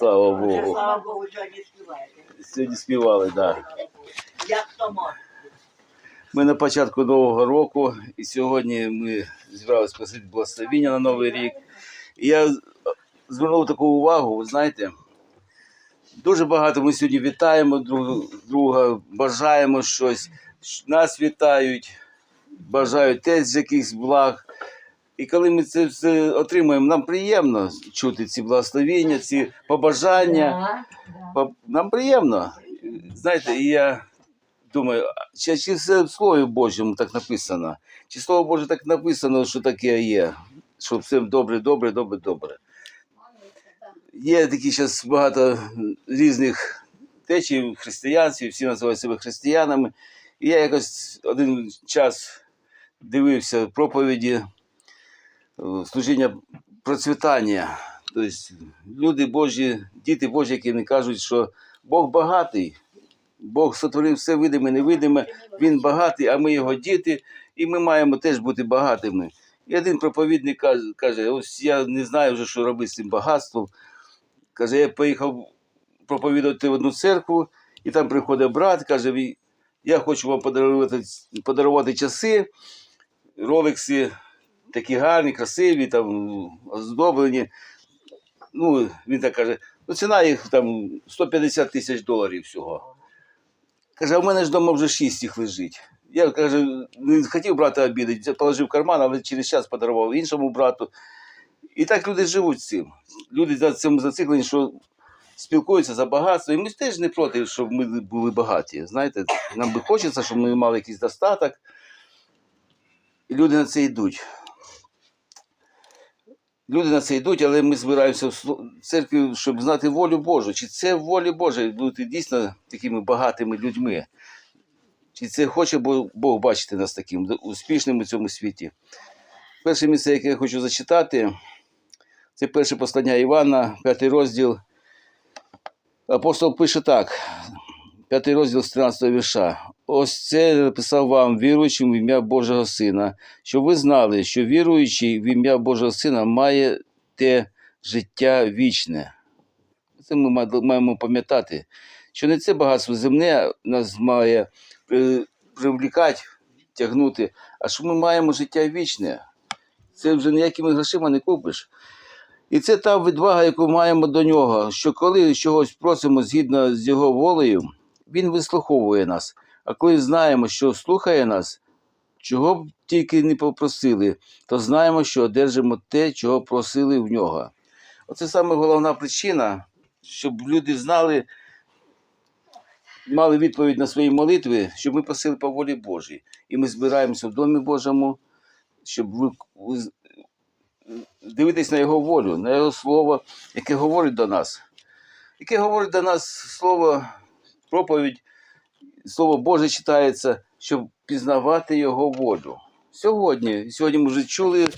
Слава Богу. слава Богу, сьогодні співаєте. Сьогодні співали, так. Да. Як то може? Ми на початку Нового року, і сьогодні ми зібралися просити благословіння на Новий рік. І я звернув таку увагу, ви знаєте, дуже багато ми сьогодні вітаємо друг друга, бажаємо щось, нас вітають, бажають теж якихось благ. І коли ми це все отримуємо, нам приємно чути ці благословіння, ці побажання. По- Нам приємно. Знаєте, і я думаю, чи, чи все в Слові Божому так написано? Чи Слово Боже так написано, що таке є? Що все добре, добре, добре, добре. Є такі зараз багато різних течій в християнстві, всі називають себе християнами. І я якось один час дивився проповіді служіння процвітання. Тобто люди Божі, діти Божі, які не кажуть, що Бог багатий, Бог сотворив все видиме, невидиме, Він багатий, а ми його діти, і ми маємо теж бути багатими. І один проповідник каже, ось я не знаю вже, що робити з цим багатством. Каже, я поїхав проповідати в одну церкву, і там приходить брат, каже, я хочу вам подарувати, подарувати часи, роликси такі гарні, красиві, там, оздоблені. Ну, він так каже, ну ціна їх там 150 тисяч доларів всього. Каже, а в мене ж вдома вже шість їх лежить. Я каже, не хотів брата обідати, положив в карман, але через час подарував іншому брату. І так люди живуть з цим. Люди за цим зациклені, що спілкуються за багатство. І ми теж не проти, щоб ми були багаті. Знаєте, нам би хочеться, щоб ми мали якийсь достаток. І люди на це йдуть. Люди на це йдуть, але ми збираємося в церкві, щоб знати волю Божу. Чи це в волі Божа бути дійсно такими багатими людьми? Чи це хоче Бог бачити нас таким успішним у цьому світі? Перше місце, яке я хочу зачитати, це перше послання Івана, п'ятий розділ. Апостол пише так, п'ятий розділ з 13 вірша. Ось це написав вам, віруючим в ім'я Божого Сина, щоб ви знали, що віруючий в ім'я Божого Сина має те життя вічне. Це ми маємо пам'ятати, що не це багатство земне нас має привлікати, тягнути, а що ми маємо життя вічне. Це вже ніякими грошима не купиш. І це та відвага, яку маємо до нього, що коли чогось просимо згідно з його волею, він вислуховує нас. А коли знаємо, що слухає нас, чого б тільки не попросили, то знаємо, що одержимо те, чого просили в нього. Оце саме головна причина, щоб люди знали, мали відповідь на свої молитви, щоб ми просили по волі Божій. І ми збираємося в Домі Божому, щоб ви, ви дивитись на Його волю, на Його слово, яке говорить до нас. Яке говорить до нас слово, проповідь, слово Боже читається, щоб пізнавати Його волю. Сьогодні, сьогодні ми вже чули,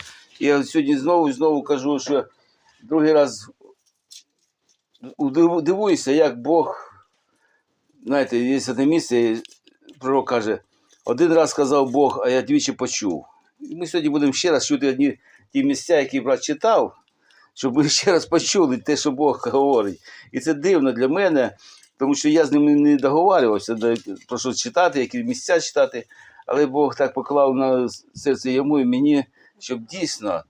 я сьогодні знову і знову кажу, що другий раз дивуюся, як Бог, знаєте, є одне місце, пророк каже, один раз сказав Бог, а я двічі почув. І ми сьогодні будемо ще раз чути одні ті місця, які брат читав, щоб ви ще раз почули те, що Бог говорить. І це дивно для мене, тому що я з ним не договарювався про що читати, які місця читати, але Бог так поклав на серце йому і мені, щоб дійсно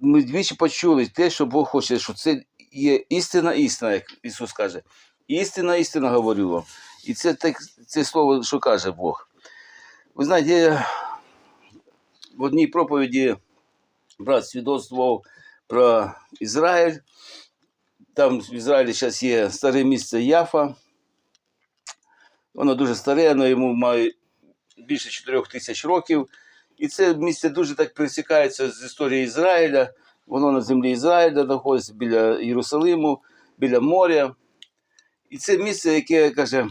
ми двічі почули те, що Бог хоче, що це є істина, істина, як Ісус каже. Істина, істина говорю вам. І це так, це слово, що каже Бог. Ви знаєте, в одній проповіді брат свідоцтвував про Ізраїль. Там в Ізраїлі зараз є старе місце Яфа. Воно дуже старе, воно йому має більше 4 тисяч років. І це місце дуже так пересікається з історією Ізраїля. Воно на землі Ізраїля знаходиться біля Єрусалиму, біля моря. І це місце, яке каже,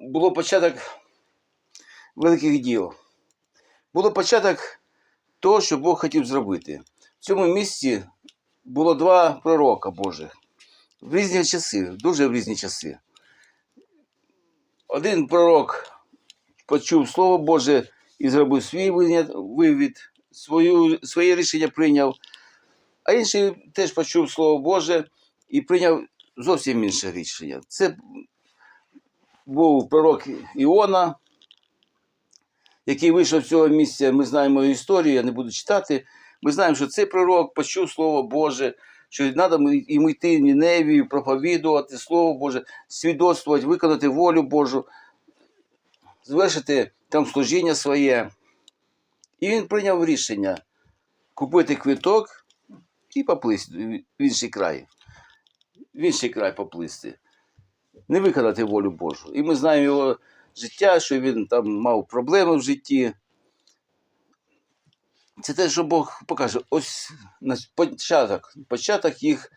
було початок великих діл. Було початок того, що Бог хотів зробити. В цьому місці було два пророка Божих в різні часи, дуже в різні часи. Один пророк почув Слово Боже і зробив свій вивід, свою, своє рішення прийняв. А інший теж почув Слово Боже і прийняв зовсім інше рішення. Це був пророк Іона, який вийшов з цього місця. Ми знаємо історію, я не буду читати. Ми знаємо, що цей пророк почув Слово Боже, що треба йому йти в Ніневію, проповідувати Слово Боже, свідоцтвувати, виконати волю Божу, звершити там служіння своє. І він прийняв рішення купити квиток і поплисти в інший край. В інший край поплисти. Не виконати волю Божу. І ми знаємо його життя, що він там мав проблеми в житті. Це те, що Бог покаже. Ось початок, початок їх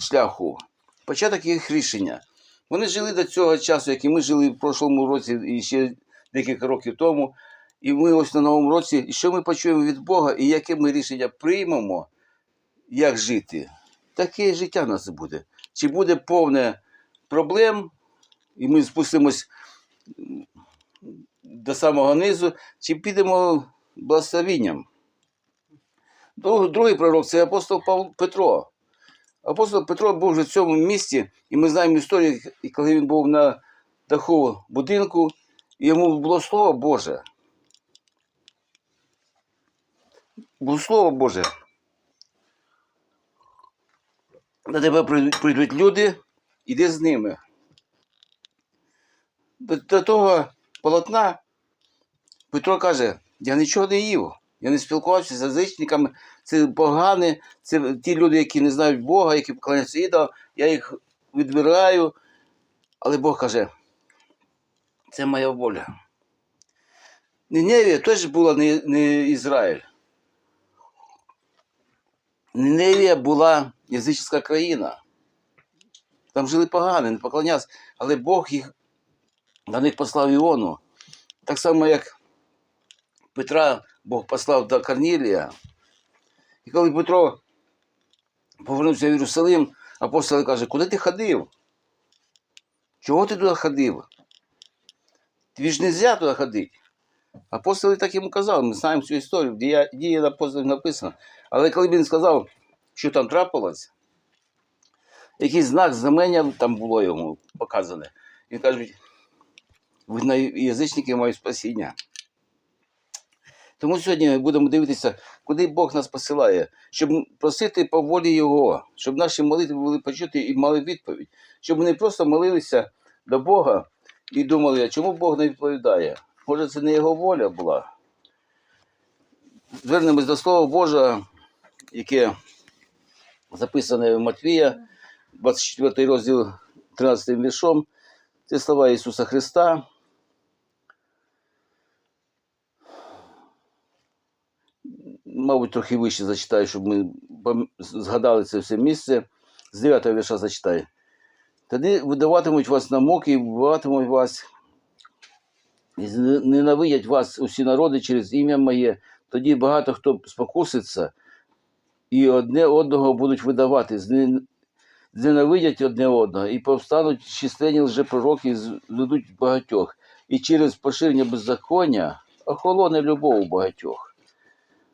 шляху, початок їх рішення. Вони жили до цього часу, як і ми жили в прошлому році і ще декілька років тому. І ми ось на новому році, і що ми почуємо від Бога, і яке ми рішення приймемо, як жити, таке життя в нас буде. Чи буде повне проблем, і ми спустимось до самого низу, чи підемо благословінням. Друг- Другий пророк це апостол Петро. Апостол Петро був вже в цьому місці, і ми знаємо історію, коли він був на даху будинку, і йому було слово Боже. Було слово Боже. До тебе прийдуть, люди, іди з ними. До того полотна Петро каже: я нічого не їв, я не спілкувався з язичниками, це погане, це ті люди, які не знають Бога, які поклоняються ідолам, я їх відбираю. Але Бог каже, це моя воля. Ніневія теж була не, не Ізраїль. Ніневія була язичська країна. Там жили погані, не поклонялися, але Бог їх на них послав Іону. Так само, як Петра Бог послав до Корнілія. І коли Петро повернувся в Єрусалим, апостол каже, куди ти ходив? Чого ти туди ходив? Тобі ж не можна туди ходити. Апостоли так йому казали, ми знаємо цю історію, дія, дії апостолів написано. Але коли він сказав, що там трапилось, якийсь знак знамення там було йому показане. Він каже, ви на язичники мають спасіння. Тому сьогодні ми будемо дивитися, куди Бог нас посилає, щоб просити по волі Його, щоб наші молитви були почуті і мали відповідь, щоб не просто молилися до Бога і думали, а чому Бог не відповідає? Може, це не його воля була. Звернемось до Слова Божого, яке записане в Матвія, 24 розділ 13 віршом. Це слова Ісуса Христа. Мабуть, трохи вище зачитаю, щоб ми згадали це все місце. З 9 вірша зачитаю. Тоді видаватимуть вас на муки, і вбиватимуть вас, і ненавидять вас усі народи через ім'я моє. Тоді багато хто спокуситься, і одне одного будуть видавати, зне- зненавидять одне одного, і повстануть численні лжепророки, і зведуть багатьох. І через поширення беззаконня охолоне любов у багатьох.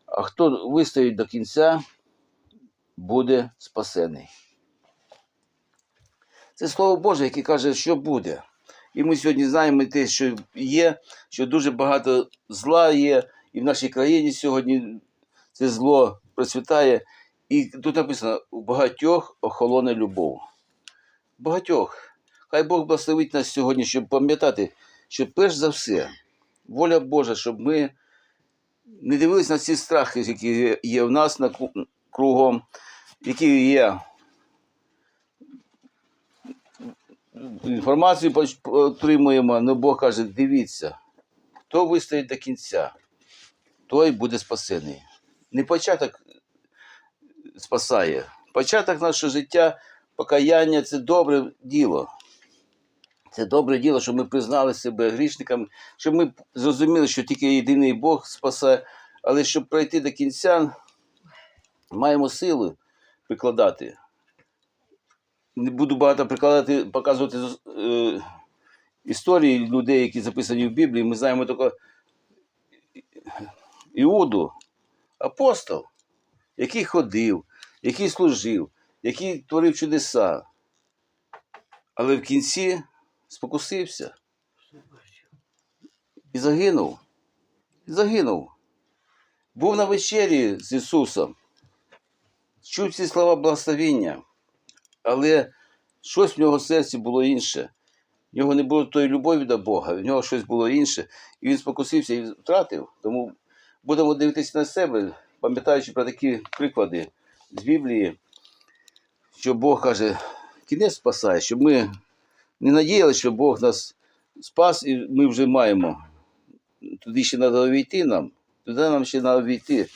А хто вистоїть до кінця, буде спасений. Це слово Боже, яке каже, що буде. І ми сьогодні знаємо те, що є, що дуже багато зла є, і в нашій країні сьогодні це зло процвітає. І тут написано: у багатьох охолоне любов. Багатьох. Хай Бог благословить нас сьогодні, щоб пам'ятати, що перш за все, воля Божа, щоб ми не дивились на ці страхи, які є в нас на кругом, які є. Інформацію отримуємо, але Бог каже, дивіться, хто вистоїть до кінця, той буде спасений. Не початок спасає. Початок нашого життя, покаяння це добре діло. Це добре діло, щоб ми признали себе грішниками, щоб ми зрозуміли, що тільки єдиний Бог спасає, але щоб пройти до кінця, маємо сили прикладати. Не буду багато прикладати, показувати е, історії людей, які записані в Біблії. Ми знаємо тільки Іуду, апостол, який ходив, який служив, який творив чудеса. Але в кінці спокусився і загинув. І загинув. Був на вечері з Ісусом, чув ці слова благословіння, але щось в нього в серці було інше. В нього не було тої любові до Бога, в нього щось було інше, і він спокусився і втратив. Тому будемо дивитися на себе, пам'ятаючи про такі приклади з Біблії, що Бог каже, кінець спасає, щоб ми не надіялися, що Бог нас спас, і ми вже маємо. Туди ще треба війти нам, туди нам ще треба війти.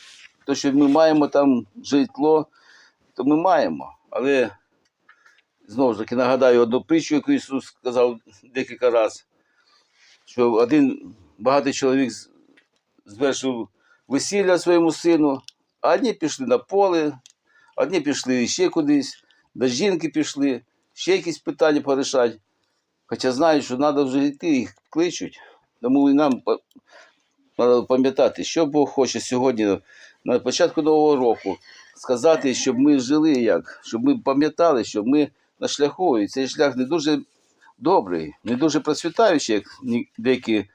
То, що ми маємо там житло, то ми маємо. Але знову ж таки нагадаю одну притчу, яку Ісус сказав декілька разів, що один багатий чоловік звершив весілля своєму сину, а одні пішли на поле, одні пішли ще кудись, до жінки пішли, ще якісь питання порішати. Хоча знають, що треба вже йти, їх кличуть. Тому і нам треба пам'ятати, що Бог хоче сьогодні на початку нового року сказати, щоб ми жили як, щоб ми пам'ятали, що ми на шляху, і цей шлях не дуже добрий, не дуже процвітаючий, як деякі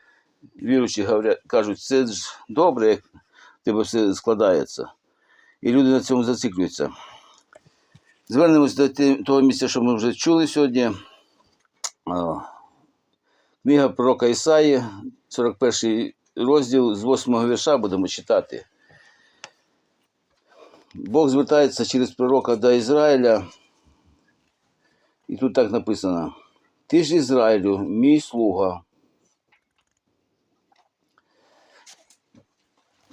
говорять, кажуть, це ж добре, як тебе все складається. І люди на цьому зациклюються. Звернемось до того місця, що ми вже чули сьогодні. Книга пророка Ісаї, 41 розділ з 8 вірша будемо читати. Бог звертається через пророка до Ізраїля. І тут так написано: Ти ж Ізраїлю, мій слуга.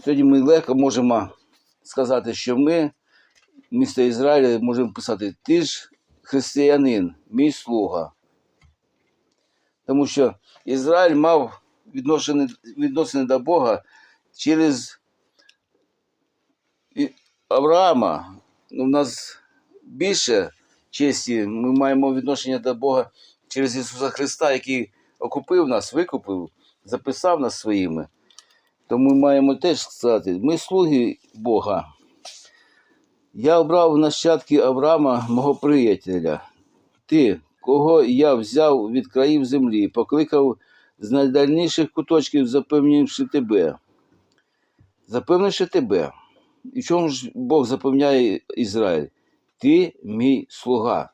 Сьогодні ми легко можемо сказати, що ми, місто Ізраїля, можемо писати Ти ж християнин, мій слуга. Тому що Ізраїль мав відношення, відносини до Бога через Авраама. Ну, У нас більше честі, ми маємо відношення до Бога через Ісуса Христа, який окупив нас, викупив, записав нас своїми. То ми маємо теж сказати, ми слуги Бога. Я обрав нащадки Авраама, мого приятеля. Ти, кого я взяв від країв землі, покликав з найдальніших куточків, запевнивши тебе. Запевнивши тебе. І в чому ж Бог запевняє Ізраїль? Ти мій слуга.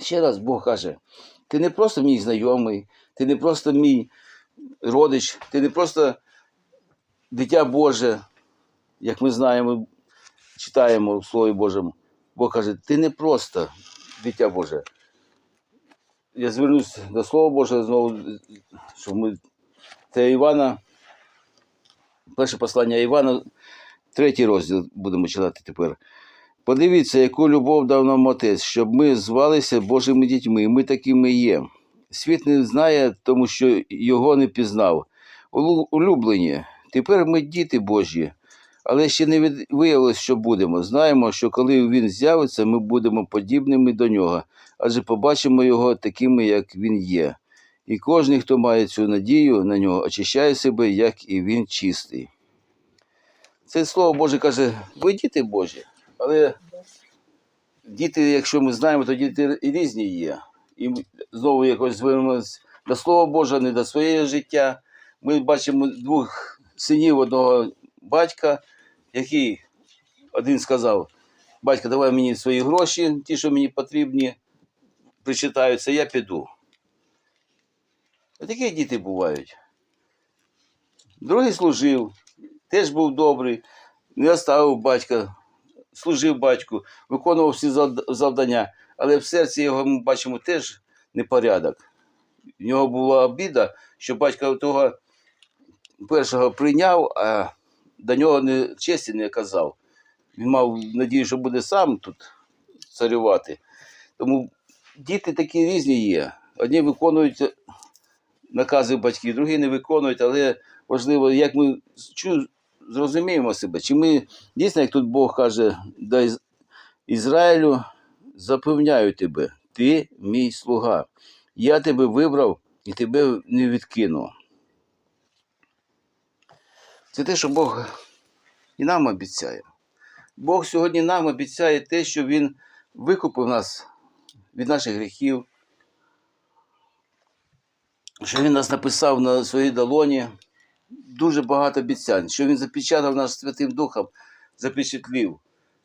Ще раз Бог каже: ти не просто мій знайомий, ти не просто мій родич, ти не просто дитя Боже, як ми знаємо, читаємо в Слові Божому. Бог каже, ти не просто дитя Боже. Я звернусь до Слова Божого знову, що ми це Івана, перше послання Івана, третій розділ будемо читати тепер. Подивіться, яку любов дав нам Отець, щоб ми звалися Божими дітьми, ми такими є. Світ не знає, тому що його не пізнав. Улюблені, тепер ми діти Божі, але ще не виявилось, що будемо. Знаємо, що коли він з'явиться, ми будемо подібними до нього, адже побачимо його такими, як він є. І кожен, хто має цю надію на нього, очищає себе, як і він чистий. Це слово Боже каже, ви діти Божі, але діти, якщо ми знаємо, то діти різні є. І знову якось звернемось до Слова Божого, не до своєї життя. Ми бачимо двох синів одного батька, який один сказав: батько, давай мені свої гроші, ті, що мені потрібні, причитаються, я піду. Такі діти бувають. Другий служив, теж був добрий, не оставив батька, служив батьку, виконував всі завдання, але в серці його ми бачимо теж непорядок. В нього була обіда, що батько того першого прийняв, а до нього не, честі не казав. Він мав надію, що буде сам тут царювати. Тому діти такі різні є. Одні виконують накази батьків, другі не виконують, але важливо, як ми зрозуміємо себе, чи ми дійсно, як тут Бог каже, до Ізраїлю, запевняю тебе, ти мій слуга. Я тебе вибрав і тебе не відкину. Це те, що Бог і нам обіцяє. Бог сьогодні нам обіцяє те, що Він викупив нас від наших гріхів, що Він нас написав на своїй долоні. Дуже багато обіцянь, що Він запечатав нас Святим Духом, запечатлів.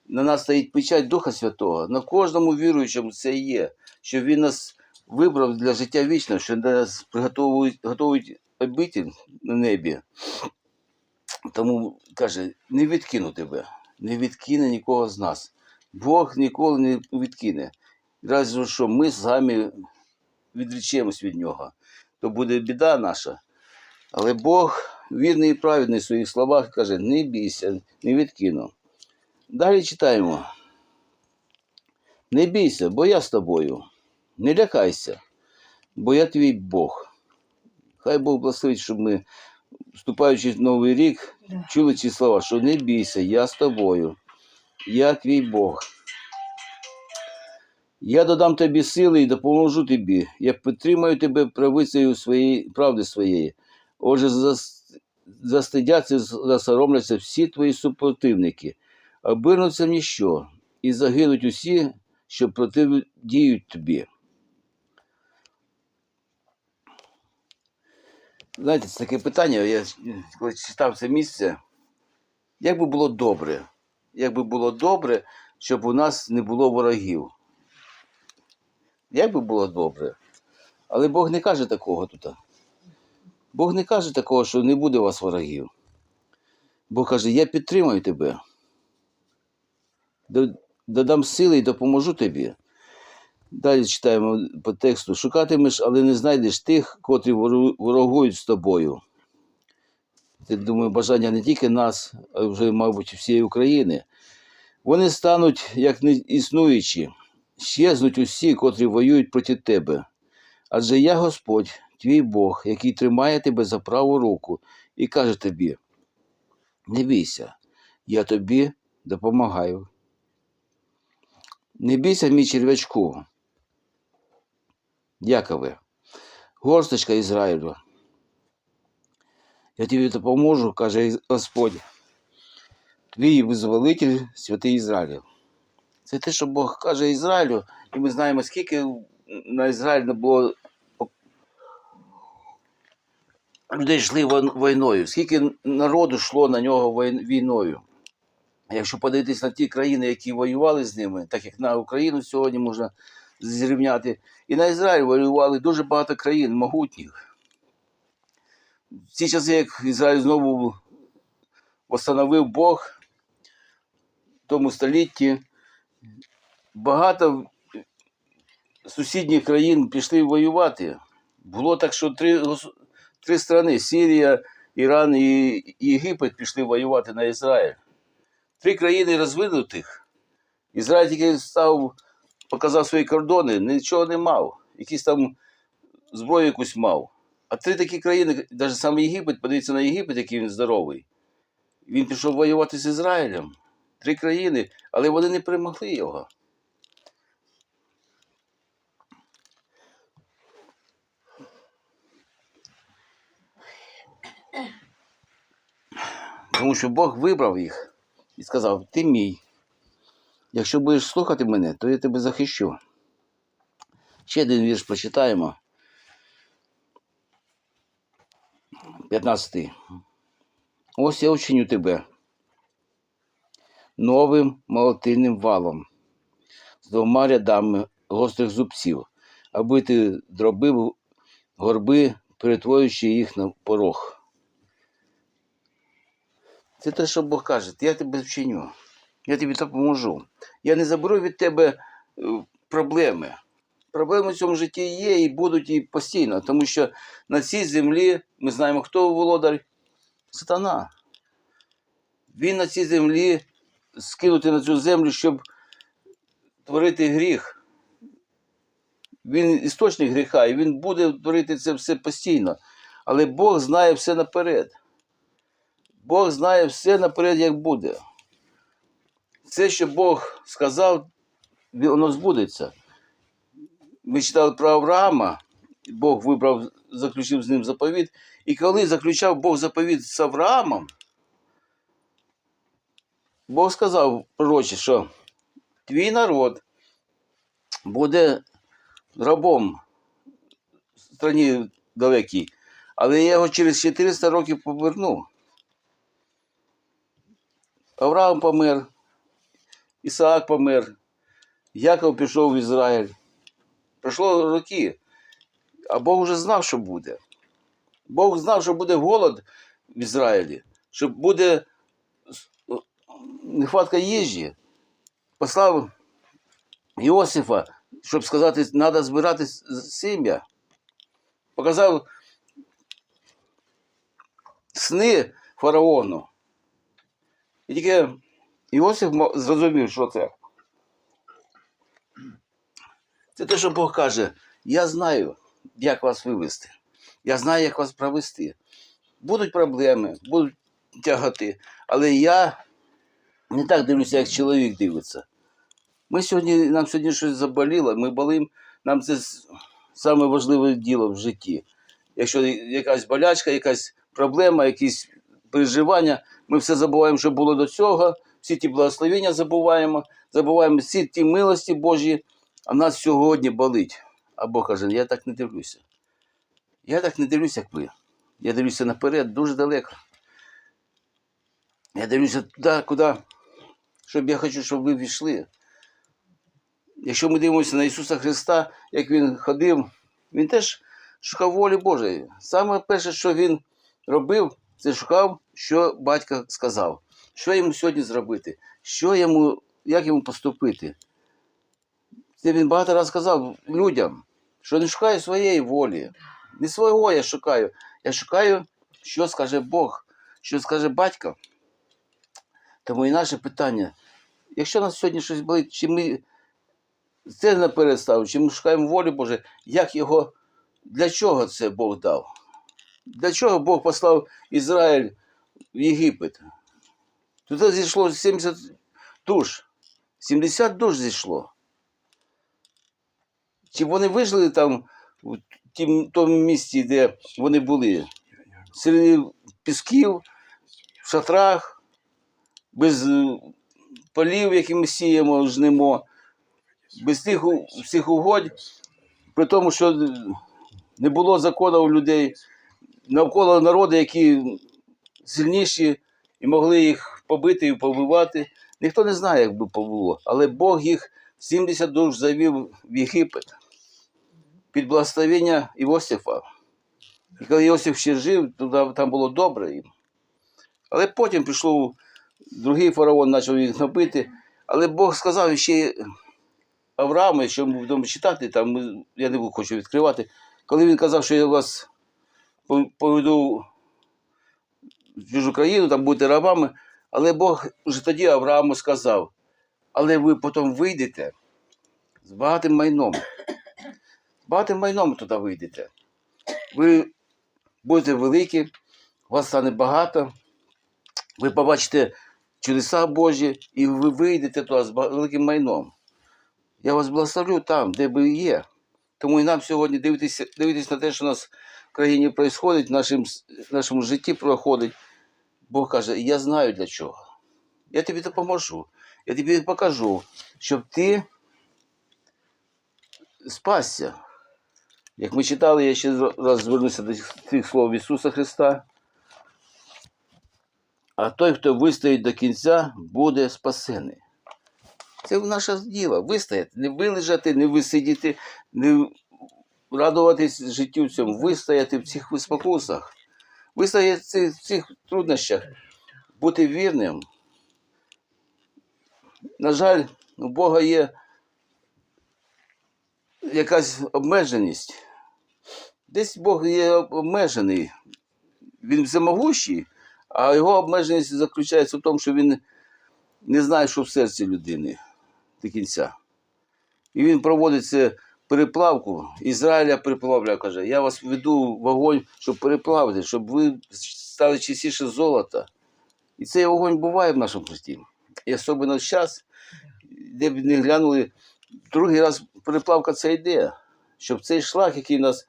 На нас стоїть печать Духа Святого. На кожному віруючому це є, що Він нас вибрав для життя вічного, що нас готують обитель на небі. Тому каже, не відкину тебе, не відкине нікого з нас. Бог ніколи не відкине. Разве що ми самі відречемось від нього, то буде біда наша. Але Бог вірний і праведний в своїх словах каже: не бійся, не відкину. Далі читаємо. Не бійся, бо я з тобою. Не лякайся, бо я твій Бог. Хай Бог благословить, щоб ми, вступаючи в новий рік, Да. чули ці слова, що не бійся, я з тобою, я твій Бог. Я додам тобі сили і допоможу тобі. Я підтримаю тебе правицею своєї правди своєї. Отже, застидяться, засоромляться всі твої супротивники, обернуться в ніщо, і загинуть усі, що протидіють тобі. Знаєте, це таке питання, я коли читав це місце, як би було добре, як би було добре, щоб у нас не було ворогів. Як би було добре. Але Бог не каже такого тут. Бог не каже такого, що не буде у вас ворогів. Бог каже, я підтримаю тебе. Додам сили і допоможу тобі. Далі читаємо по тексту. Шукатимеш, але не знайдеш тих, котрі ворогують з тобою. Це, думаю, бажання не тільки нас, а вже, мабуть, всієї України. Вони стануть як неіснуючі, щезнуть усі, котрі воюють проти тебе. Адже я Господь, твій Бог, який тримає тебе за праву руку, і каже тобі: не бійся, я тобі допомагаю. Не бійся, мій черв'ячку, Якове, горсточка Ізраїлю. Я тобі допоможу, каже Господь, твій визволитель, святий Ізраїль. Це те, що Бог каже Ізраїлю, і ми знаємо, скільки на Ізраїль було людей йшли війною, скільки народу йшло на нього війною. Якщо подивитись на ті країни, які воювали з ними, так як на Україну сьогодні можна зрівняти, і на Ізраїль воювали дуже багато країн могутніх. В ці часи, як Ізраїль знову встановив Бог в тому столітті, багато сусідніх країн пішли воювати. Було так, що три, три країни Сирія, Іран і Єгипет пішли воювати на Ізраїль. Три країни розвинутих. Ізраїль тільки став, показав свої кордони, нічого не мав. Якісь там зброю якусь мав. А три такі країни, навіть саме Єгипет, подивіться на Єгипет, який він здоровий. Він пішов воювати з Ізраїлем. Три країни, але вони не перемогли його. Тому що Бог вибрав їх і сказав: Ти мій. Якщо будеш слухати мене, то я тебе захищу. Ще один вірш прочитаємо. 15. Ось я учиню тебе новим молотильним валом з двома рядами гострих зубців, аби ти дробив горби, перетворюючи їх на порох. Це те, що Бог каже, я тебе вчиню, я тобі допоможу. Я не заберу від тебе е, проблеми. Проблеми в цьому житті є і будуть і постійно, тому що на цій землі ми знаємо, хто володар сатана. Він на цій землі скинути на цю землю, щоб творити гріх. Він істочник гріха, і він буде творити це все постійно. Але Бог знає все наперед. Бог знає все наперед, як буде. Все, що Бог сказав, воно збудеться. Ми читали про Авраама, Бог вибрав, заключив з ним заповіт. І коли заключав Бог заповіт з Авраамом, Бог сказав пророче, що твій народ буде рабом в страні далекій, але я його через 400 років поверну. Авраам помер, Ісаак помер, Яков пішов в Ізраїль. Пройшло роки, а Бог вже знав, що буде. Бог знав, що буде голод в Ізраїлі, що буде нехватка їжі. Послав Іосифа, щоб сказати, треба збирати сім'я. Показав сни фараону. І тільки Іосиф зрозумів, що це. Це те, що Бог каже, я знаю, як вас вивести. Я знаю, як вас провести. Будуть проблеми, будуть тягати, але я не так дивлюся, як чоловік дивиться. Ми сьогодні, нам сьогодні щось заболіло, ми болимо, нам це саме важливе діло в житті. Якщо якась болячка, якась проблема, якісь переживання, ми все забуваємо, що було до цього, всі ті благословення забуваємо, забуваємо всі ті милості Божі, а нас сьогодні болить. А Бог каже, я так не дивлюся. Я так не дивлюся, як ви. Я дивлюся наперед, дуже далеко. Я дивлюся туди, куди, щоб я хочу, щоб ви війшли. Якщо ми дивимося на Ісуса Христа, як Він ходив, Він теж шукав волі Божої. Саме перше, що Він робив, це шукав, що батько сказав, що йому сьогодні зробити, що йому, як йому поступити. Це він багато разів сказав людям, що не шукаю своєї волі. Не свого я шукаю. Я шукаю, що скаже Бог, що скаже батько. Тому і наше питання, якщо нас сьогодні щось болить, чи ми це наперед ставимо, чи ми шукаємо волі Божої, як його, для чого це Бог дав? Для чого Бог послав Ізраїль в Єгипет? Туди зійшло 70 душ. 70 душ зійшло. Чи вони вижили там в тому місці, де вони були? Серед пісків, в шатрах, без е, полів, які ми сіємо, жнемо, без тих всіх угодь, при тому, що не було закону у людей, навколо народу, які сильніші і могли їх побити і побивати. Ніхто не знає, як би було. Але Бог їх 70 душ завів в Єгипет під благословення Іосифа. І коли Іосиф ще жив, туди, там було добре їм. Але потім пішов другий фараон, почав їх набити. Але Бог сказав ще Аврааму, якщо ми будемо читати, там я не хочу відкривати, коли він казав, що я вас поведу в чужу країну, там будете рабами, але Бог вже тоді Аврааму сказав, але ви потім вийдете з багатим майном. З багатим майном туди вийдете. Ви будете великі, вас стане багато, ви побачите чудеса Божі, і ви вийдете туди з великим майном. Я вас благословлю там, де ви є. Тому і нам сьогодні дивитися, дивитися на те, що нас країні відбувається, в нашому, нашому житті проходить. Бог каже, я знаю для чого. Я тобі допоможу. Я тобі покажу, щоб ти спасся. Як ми читали, я ще раз звернуся до цих слов Ісуса Христа. А той, хто вистоїть до кінця, буде спасений. Це наше діло. Вистояти, не вилежати, не висидіти, не радуватись життю цьому, вистояти в цих спокусах, вистояти в цих, труднощах, бути вірним. На жаль, у Бога є якась обмеженість. Десь Бог є обмежений. Він всемогущий, а його обмеженість заключається в тому, що він не знає, що в серці людини до кінця. І він проводить це переплавку. Ізраїля переплавляє, каже, я вас веду в вогонь, щоб переплавити, щоб ви стали чистіше золота. І цей вогонь буває в нашому житті. І особливо зараз, де б не глянули, другий раз переплавка це йде, щоб цей шлак, який нас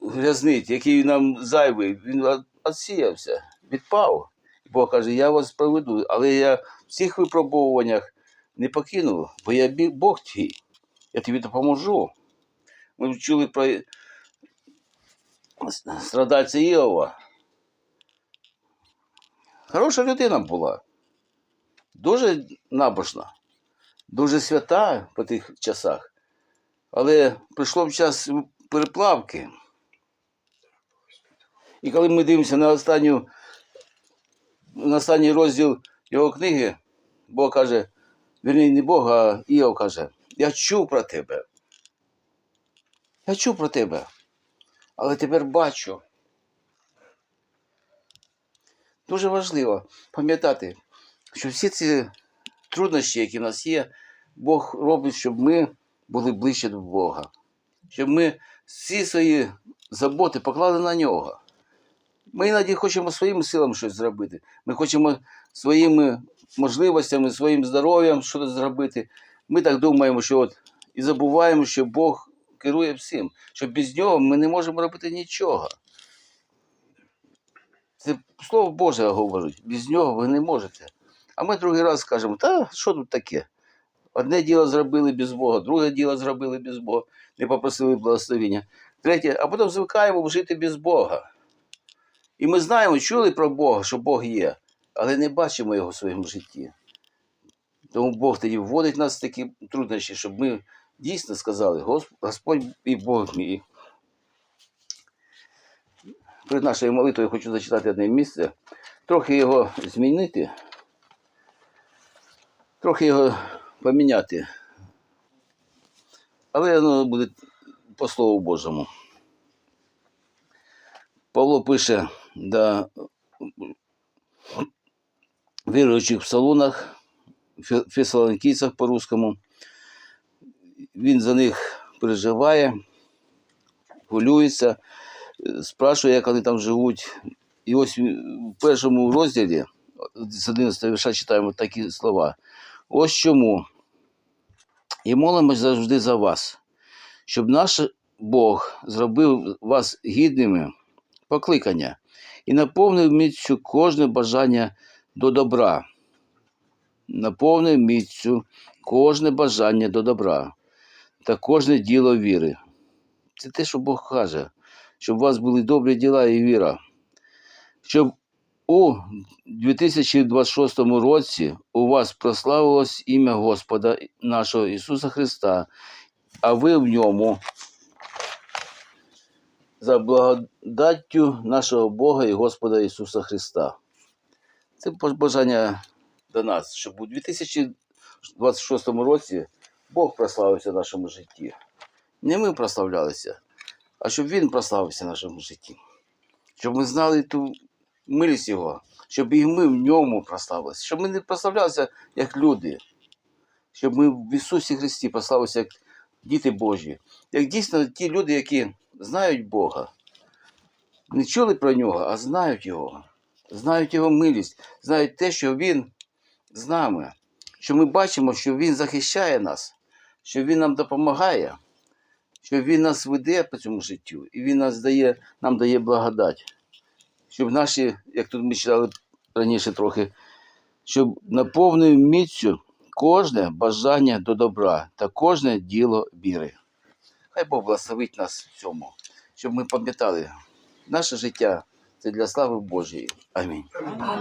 грязнить, який нам зайвий, він отсіявся, відпав. Бог каже, я вас проведу, але я в всіх випробовуваннях не покину, бо я Бог твій. Я тобі допоможу. Ми чули про страдальця Іова. Хороша людина була. Дуже набожна, дуже свята по тих часах. Але прийшов час переплавки. І коли ми дивимося на останню, на останній розділ його книги, Бог каже, вірні, не Бог, а Іов каже, я чув про тебе. Я чув про тебе, але тепер бачу. Дуже важливо пам'ятати, що всі ці труднощі, які в нас є, Бог робить, щоб ми були ближче до Бога, щоб ми всі свої заботи поклали на нього. Ми іноді хочемо своїми силами щось зробити. Ми хочемо своїми можливостями, своїм здоров'ям щось зробити. Ми так думаємо, що от і забуваємо, що Бог керує всім, що без нього ми не можемо робити нічого. Це слово Боже говорить, без нього ви не можете. А ми другий раз скажемо, та що тут таке? Одне діло зробили без Бога, друге діло зробили без Бога, не попросили благословення. Третє, а потім звикаємо жити без Бога. І ми знаємо, чули про Бога, що Бог є, але не бачимо його в своєму житті. Тому Бог тоді вводить нас в такі труднощі, щоб ми дійсно сказали, Господь і Бог мій. Перед нашою молитвою хочу зачитати одне місце, трохи його змінити, трохи його поміняти. Але воно буде по Слову Божому. Павло пише до віруючих в салонах, фесалонкійцях по-русскому. Він за них переживає, хвилюється, спрашує, як вони там живуть. І ось в першому розділі з 11 вірша читаємо такі слова. Ось чому. І молимось завжди за вас, щоб наш Бог зробив вас гідними покликання і наповнив міцю кожне бажання до добра. Наповнив міцю кожне бажання до добра та кожне діло віри. Це те, що Бог каже, щоб у вас були добрі діла і віра. Щоб у 2026 році у вас прославилось ім'я Господа нашого Ісуса Христа, а ви в ньому за благодаттю нашого Бога і Господа Ісуса Христа. Це бажання до нас, щоб у 2026 році Бог прославився в нашому житті. Не ми прославлялися, а щоб Він прославився в нашому житті. Щоб ми знали ту милість Його, щоб і ми в ньому прославилися, щоб ми не прославлялися як люди, щоб ми в Ісусі Христі прославилися як діти Божі, як дійсно ті люди, які знають Бога, не чули про нього, а знають Його, знають Його милість, знають те, що Він з нами, що ми бачимо, що Він захищає нас, що Він нам допомагає, що Він нас веде по цьому життю, і Він нас дає, нам дає благодать, щоб наші, як тут ми читали раніше трохи, щоб наповнив міцю кожне бажання до добра та кожне діло віри. Хай Бог благословить нас в цьому, щоб ми пам'ятали, наше життя це для слави Божої. Амінь.